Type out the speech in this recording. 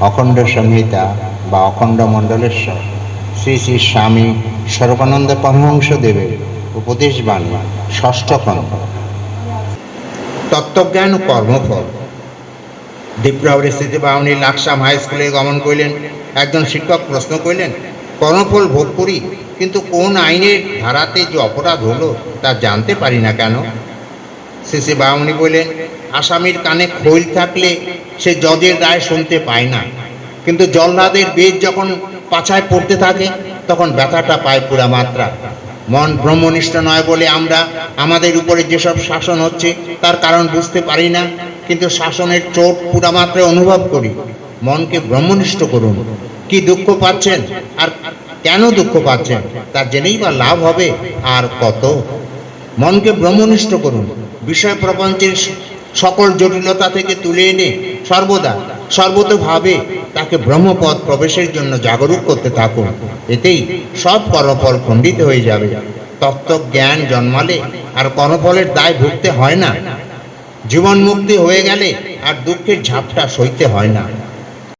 অখণ্ড সংহিতা বা অখণ্ড মণ্ডলেশ্বর। শ্রী শ্রী স্বামী সর্বানন্দ পরমহংস দেবের উপদেশ বাণী, ষষ্ঠ খণ্ড। তত্ত্বজ্ঞান কর্মফল। দীপ্রহরে স্থিতি বাহনী লাকসাম হাই স্কুলে গমন করিলেন। একজন শিক্ষক প্রশ্ন করিলেন, কর্মফল ভোগ করি, কিন্তু কোন আইনের ধারাতে যে অপরাধ হলো তা জানতে পারি না কেন? শেষে বামনি বললেন, আসামির কানে খৈল থাকলে সে জজের রায় শুনতে পায় না। কিন্তু জল্লাদের বেদ যখন পাছায় পড়তে থাকে, তখন ব্যথাটা পায় পুরা মাত্রা। মন ব্রহ্মনিষ্ঠ নয় বলে আমরা আমাদের উপরে যেসব শাসন হচ্ছে, তার কারণ বুঝতে পারি না, কিন্তু শাসনের চোট পুরা মাত্রায় অনুভব করি। মনকে ব্রহ্মনিষ্ঠ করুন। কি দুঃখ পাচ্ছেন? আর কেন দুঃখ পাচ্ছেন? তার জেনেই বা লাভ হবে, আর কত? মনকে ব্রহ্মনিষ্ঠ করুন। বিষয় প্রপঞ্চের সকল জটিলতা থেকে তুলে এনে সর্বদা, সর্বতভাবে তাকে ব্রহ্মপদ প্রবেশের জন্য জাগরুক করতে থাকুন, এতেই সব কর্মফল খণ্ডিত হয়ে যাবে। তত্ত্ব জ্ঞান জন্মালে আর কর্মফলের দায় ভুগতে হয় না। জীবন মুক্তি হয়ে গেলে আর দুঃখের ঝাপটা সইতে হয় না।